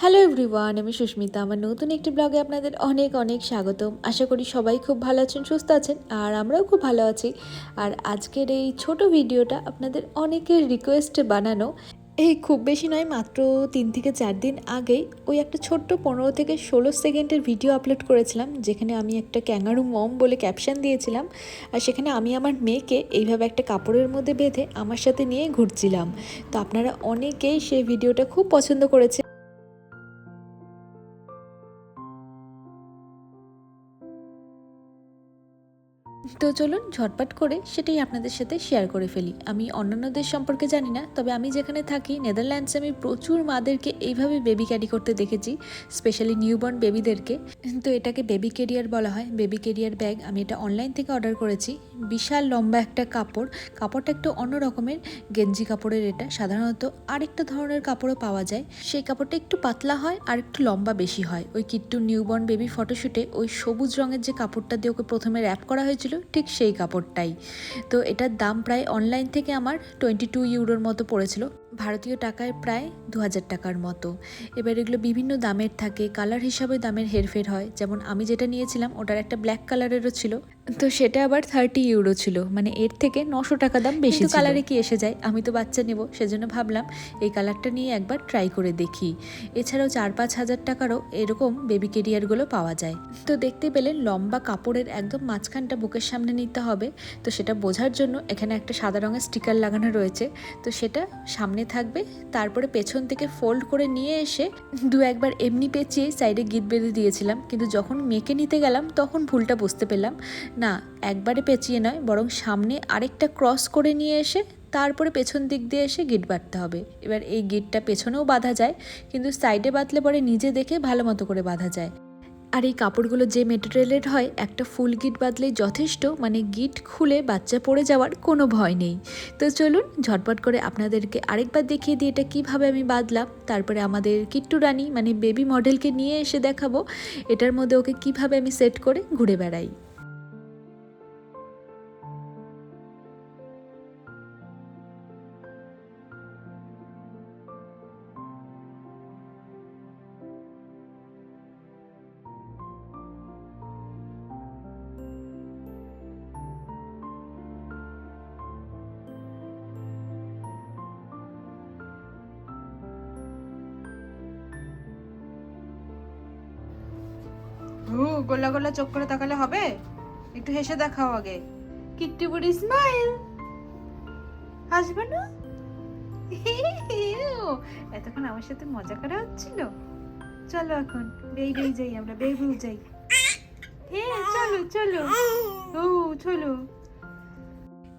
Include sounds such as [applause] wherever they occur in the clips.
Hello everyone আমি সুস্মিতা। আমার নতুন একটি ব্লগে আপনাদের অনেক অনেক স্বাগতম। আশা করি সবাই খুব ভালো আছেন, সুস্থ আছেন, আর আমরাও খুব ভালো আছি। আর আজকের এই ছোট ভিডিওটা আপনাদের অনেকের রিকোয়েস্টে বানানো। এই খুব বেশি নয়, মাত্র তিন থেকে চার দিন আগেই ওই একটা ছোট্ট পনেরো থেকে ষোলো সেকেন্ডের ভিডিও আপলোড করেছিলাম, যেখানে আমি একটা ক্যাঙ্গারু মম বলে ক্যাপশন দিয়েছিলাম। আর সেখানে আমি আমার মেয়েকে এইভাবে একটা কাপড়ের মধ্যে বেঁধে আমার সাথে নিয়ে ঘুরছিলাম। তো আপনারা অনেকেই সেই ভিডিওটা খুব পছন্দ করেছে তো চলুন ঝটপট করে সেটাই আপনাদের সাথে শেয়ার করে ফেলি। আমি অন্যান্য দেশ সম্পর্কে জানি না, তবে আমি যেখানে থাকি নেদারল্যান্ডসে আমি প্রচুর মাদেরকে এইভাবে বেবি ক্যারি করতে দেখেছি স্পেশালি নিউবর্ন বেবিদেরকে তো এটাকে বেবি কেরিয়ার বলা হয়। বেবি কেরিয়ার ব্যাগ আমি এটা অনলাইন থেকে অর্ডার করেছি। বিশাল লম্বা একটা কাপড়। কাপড়টা একটু অন্য রকমের, গেঞ্জি কাপড়ের এটা। সাধারণত আরেকটা ধরনের কাপড়ও পাওয়া যায়। সেই কাপড়টা একটু পাতলা হয় আর একটু লম্বা বেশি হয়। ওই কিট্টু নিউবর্ন বেবি ফটোশ্যুটে ওই সবুজ রঙের যে কাপড়টা দিয়ে ওকে প্রথমে র্যাপ করা হয়েছিল ঠিক সেই কাপড়টাই। তো এটার দাম প্রায় অনলাইন থেকে আমার টোয়েন্টি টু ইউরোর মতো পড়েছিল। ভারতীয় টাকায় প্রায় দু হাজার টাকার মতো। এবার এগুলো বিভিন্ন দামের থাকে। কালার হিসাবে দামের হেরফের হয়। যেমন আমি যেটা নিয়েছিলাম, ওটার একটা ব্ল্যাক কালারেরও ছিল। তো সেটা আবার থার্টি ইউরো ছিল। মানে এর থেকে নশো টাকা দাম বেশি কালারে কি এসে যায়? আমি তো বাচ্চা নেব সেজন্য ভাবলাম এই কালারটা নিয়ে একবার ট্রাই করে দেখি। এছাড়াও চার পাঁচ হাজার টাকারও এরকম বেবি কেরিয়ারগুলো পাওয়া যায়। তো দেখতে পেলেন লম্বা কাপড়ের একদম মাঝখানটা বুকের সামনে নিতে হবে। তো সেটা বোঝার জন্য এখানে একটা সাদা রঙের স্টিকার লাগানো রয়েছে। তো সেটা সামনে থাকবে তারপরে পেছন থেকে ফোল্ড করে নিয়ে এসে দু একবার এমনি পেঁচিয়ে সাইডে গিট বেঁধে দিয়েছিলাম। কিন্তু যখন মেকে নিতে গেলাম তখন ভুলটা বুঝতে পেলাম। না, একবারে পেঁচিয়ে নয়, বরং সামনে আরেকটা ক্রস করে নিয়ে এসে তারপরে পেছন দিক দিয়ে এসে গিট বাঁধতে হবে। এবার এই গিটটা পেছনেও বাঁধা যায়, কিন্তু সাইডে বাঁধলে পরে নিজে দেখে ভালো মতো করে বাঁধা যায়। আর এই কাপড়গুলো যে মেটেরিয়ালের হয়, একটা ফুল গিট বাঁধলেই যথেষ্ট মানে গিট খুলে বাচ্চা পড়ে যাওয়ার কোনো ভয় নেই। তো চলুন, ঝটপট করে আপনাদেরকে আরেকবার দেখিয়ে দিই এটা কীভাবে আমি বাঁধলাম। তারপরে আমাদের কিট্টু রানী মানে বেবি মডেলকে নিয়ে এসে দেখাবো। এটার মধ্যে ওকে কীভাবে আমি সেট করে ঘুরে বেড়াই। হু গোলা গোলা চোখ করে তাকালে হবে? একটু হেসে দেখাও আগে। কিট্টু বুড়ি স্মাইল হাসবে না? এতক্ষণ আমার সাথে মজা করা হচ্ছিল? চলো এখন বেই বেই যাই আমরা বেই বেই যাই। হ্যাঁ চলো চলো। ও চলো।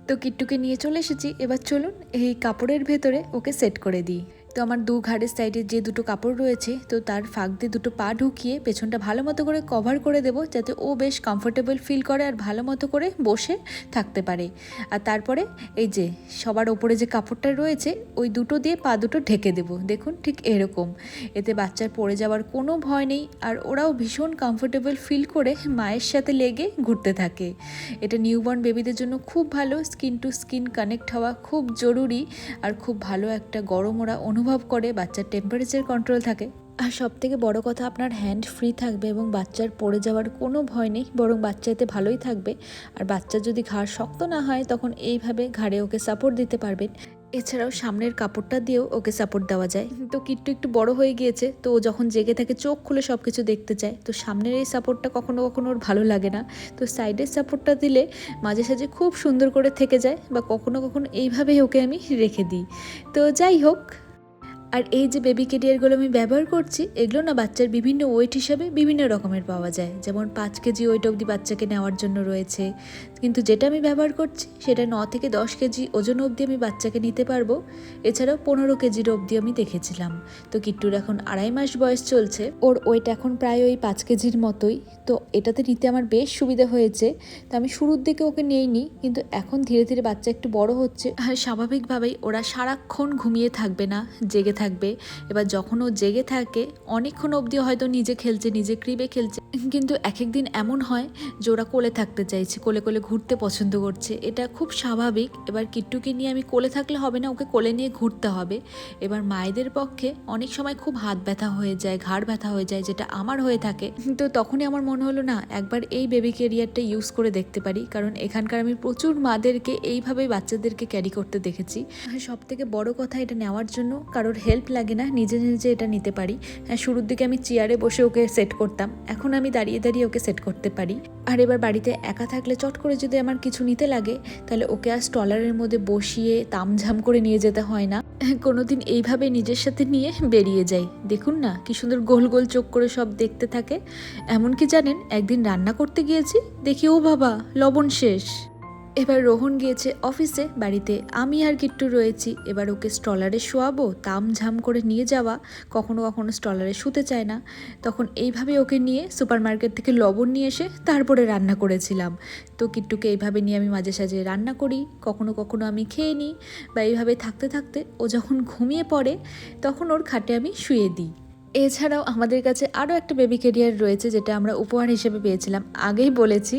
তো কিট্টুকে নিয়ে চলে এসেছি। এবার চলুন এই কাপড়ের ভেতরে ওকে সেট করে দিই। তো আমার দু ঘাড়ের সাইডে যে দুটো কাপড় রয়েছে, তো তার ফাঁক দিয়ে দুটো পা ঢুকিয়ে পেছনটা ভালো মতো করে কভার করে দেবো, যাতে ও বেশ কমফোর্টেবল ফিল করে আর ভালো মতো করে বসে থাকতে পারে। আর তারপরে এই যে সবার ওপরে যে কাপড়টা রয়েছে, ওই দুটো দিয়ে পা দুটো ঢেকে দেবো। দেখুন ঠিক এরকম। এতে বাচ্চার পড়ে যাওয়ার কোনো ভয় নেই, আর ওরাও ভীষণ কমফোর্টেবল ফিল করে মায়ের সাথে লেগে ঘুরতে থাকে। এটা নিউবর্ন বেবিদের জন্য খুব ভালো স্কিন টু স্কিন কানেক্ট হওয়া খুব জরুরি, আর খুব ভালো একটা গরম ওরা অনুভব করে বাচ্চার টেম্পারেচার কন্ট্রোল থাকে। আর সব থেকে বড় কথা, আপনার হ্যান্ড ফ্রি থাকবে এবং বাচ্চার পড়ে যাওয়ার কোনো ভয় নেই, বরং বাচ্চাতে ভালোই থাকবে। আর বাচ্চা যদি ঘাড় শক্ত না হয়, তখন এইভাবে ঘাড়ে ওকে সাপোর্ট দিতে পারবেন। এছাড়াও সামনের কাপড়টা দিয়েও ওকে সাপোর্ট দেওয়া যায়। তো কিট্টু একটু বড় হয়ে গিয়েছে, তো ও যখন জেগে থাকে, চোখ খুলে সব কিছু দেখতে চায়। তো সামনের এই সাপোর্টটা কখনো কখনো ওর ভালো লাগে না। তো সাইডের সাপোর্টটা দিলে মাঝে সাঝে খুব সুন্দর করে থেকে যায়, বা কখনো কখনো এইভাবেই ওকে আমি রেখে দিই। তো যাই হোক আর এই যে বেবি কেরিয়ারগুলো আমি ব্যবহার করছি, এগুলো না বাচ্চার বিভিন্ন ওয়েট হিসাবে বিভিন্ন রকমের পাওয়া যায়। যেমন পাঁচ কেজি ওয়েট অবধি বাচ্চাকে নেওয়ার জন্য রয়েছে। কিন্তু যেটা আমি ব্যবহার করছি, সেটা ন থেকে দশ কেজি ওজন অবধি আমি বাচ্চাকে নিতে পারব। এছাড়াও পনেরো কেজির অবধি আমি দেখেছিলাম। তো কিট্টুর এখন আড়াই মাস বয়স চলছে। ওর ওয়েট এখন প্রায় ওই পাঁচ কেজির মতোই। তো এটাতে নিতে আমার বেশ সুবিধা হয়েছে। তো আমি শুরুর দিকে ওকে নিইনি, কিন্তু এখন ধীরে ধীরে বাচ্চা একটু বড় হচ্ছে। স্বাভাবিকভাবেই ওরা সারাক্ষণ ঘুমিয়ে থাকবে না, জেগে থাকবে থাকবে। এবার যখন ও জেগে থাকে, অনেকক্ষণ অবধি হয়তো নিজে খেলছে, নিজে ক্রিবে খেলছে। কিন্তু এক এক দিন এমন হয় যে ওরা কোলে থাকতে চাইছে, কোলে কোলে ঘুরতে পছন্দ করছে। এটা খুব স্বাভাবিক। এবার কিট্টুকে নিয়ে আমি কোলে থাকলে হবে না, ওকে কোলে নিয়ে ঘুরতে হবে। এবার মায়েদের পক্ষে অনেক সময় খুব হাত ব্যথা হয়ে যায়, ঘাড় ব্যথা হয়ে যায়, যেটা আমার হয়ে থাকে। তো তখনই আমার মনে হলো, না, একবার এই বেবি ক্যারিয়ারটা ইউজ করে দেখতে পারি। কারণ এখানকার আমি প্রচুর মাদেরকে এইভাবে বাচ্চাদেরকে ক্যারি করতে দেখেছি। সব থেকে বড় কথা এটা নেওয়ার জন্য কারোর হেল্প লাগে না, নিজে নিজে এটা নিতে পারি। হ্যাঁ শুরুর দিকে আমি চেয়ারে বসে ওকে সেট করতাম। এখন আমি দাঁড়িয়ে দাঁড়িয়ে ওকে সেট করতে পারি। আর এবার বাড়িতে একা থাকলে চট করে যদি আমার কিছু নিতে লাগে, তাহলে ওকে আর স্টলারের মধ্যে বসিয়ে তামঝাম করে নিয়ে যেতে হয় না। কোনোদিন এইভাবে নিজের সাথে নিয়ে বেরিয়ে যাই। দেখুন না, কি সুন্দর গোল গোল চোখ করে সব দেখতে থাকে। এমনকি জানেন, একদিন রান্না করতে গিয়েছি, দেখি ও বাবা, লবণ শেষ। এবার রোহন গিয়েছে অফিসে, বাড়িতে। আমি আর কিট্টু রয়েছি। এবার ওকে স্টলারে শোয়াবো, তামঝাম করে নিয়ে যাওয়া। কখনো কখনো স্টলারে শুতে চায় না। তখন এইভাবে ওকে নিয়ে সুপার মার্কেট থেকে লবণ নিয়ে এসে তারপরে রান্না করেছিলাম। তো কিট্টুকে এইভাবে নিয়ে আমি মাঝে সাঝে রান্না করি। কখনো কখনো আমি খেয়ে নিই বা এইভাবে থাকতে থাকতে ও যখন ঘুমিয়ে পড়ে, তখন ওর খাটে আমি শুয়ে দিই। এছাড়াও আমাদের কাছে আরও একটা বেবি ক্যারিয়ার রয়েছে যেটা আমরা উপহার হিসেবে পেয়েছিলাম, আগেই বলেছি।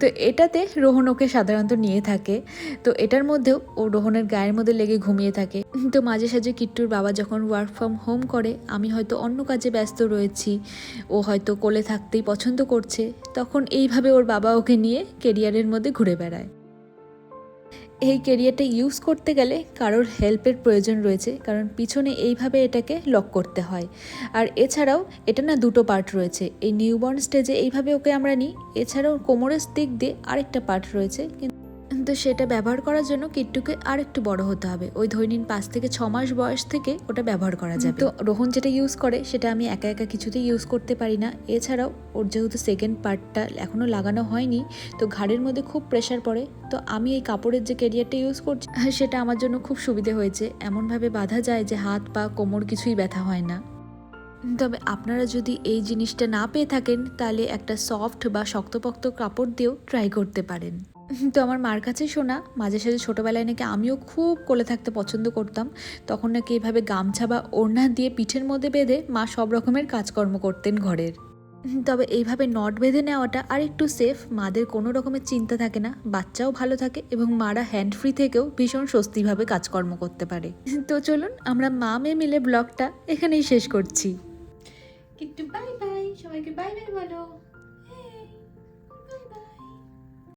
তো এটাতে রোহন ওকে সাধারণত নিয়ে থাকে। তো এটার মধ্যেও ও রোহনের গায়ের মধ্যে লেগে ঘুমিয়ে থাকে। তো মাঝে সাঝে কিট্টুর বাবা যখন ওয়ার্ক ফ্রম হোম করে, আমি হয়তো অন্য কাজে ব্যস্ত রয়েছি, ও হয়তো কোলে থাকতেই পছন্দ করছে, তখন এইভাবে ওর বাবা ওকে নিয়ে কেরিয়ারের মধ্যে ঘুরে বেড়ায়। এই কেরিয়ারটা ইউজ করতে গেলে কারোর হেল্পের প্রয়োজন রয়েছে, কারণ পিছনে এইভাবে এটাকে লক করতে হয়। আর এছাড়াও এটা না দুটো পার্ট রয়েছে, এই নিউবর্ন স্টেজে এইভাবে ওকে আমরা নিই, এছাড়াও কোমরের দিক দিয়ে আরেকটা পার্ট রয়েছে, কিন্তু সেটা ব্যবহার করার জন্য কিট্টুকে আর একটু বড় হতে হবে। ওই ধরে নিন পাঁচ থেকে ছ মাস বয়স থেকে ওটা ব্যবহার করা যাবে। তো রোহন যেটা ইউজ করে সেটা আমি একা একা কিছুতেই ইউজ করতে পারি না। এছাড়াও ওর যেহেতু সেকেন্ড পার্টটা এখনও লাগানো হয়নি তো ঘাড়ের মধ্যে খুব প্রেশার পড়ে। তো আমি এই কাপড়ের যে ক্যারিয়ারটা ইউজ করছি সেটা আমার জন্য খুব সুবিধে হয়েছে। এমনভাবে বাঁধা যায় যে হাত পা কোমর কিছুই ব্যথা হয় না। তবে আপনারা যদি এই জিনিসটা না পেয়ে থাকেন তাহলে একটা সফট বা শক্তপোক্ত কাপড় দিয়েও ট্রাই করতে পারেন। [laughs] তো আমার মার কাছে শোনা, মাঝে সাঝে ছোটোবেলায় নাকি আমিও খুব কোলে থাকতে পছন্দ করতাম। তখন নাকি এভাবে গামছা বা ওড়না দিয়ে পিঠের মধ্যে বেঁধে মা সব রকমের কাজকর্ম করতেন ঘরের। [laughs] তবে এইভাবে নট বেঁধে নেওয়াটা আর একটু সেফ মাদের কোনো রকমের চিন্তা থাকে না, বাচ্চাও ভালো থাকে এবং মারা হ্যান্ড ফ্রি থেকেও ভীষণ স্বস্তিভাবে কাজকর্ম করতে পারে। [laughs] তো চলুন আমরা মা মেয়ে মিলে ব্লগটা এখানেই শেষ করছি। কিন্তু বাই বাই সবাইকে বাই বাই বলো।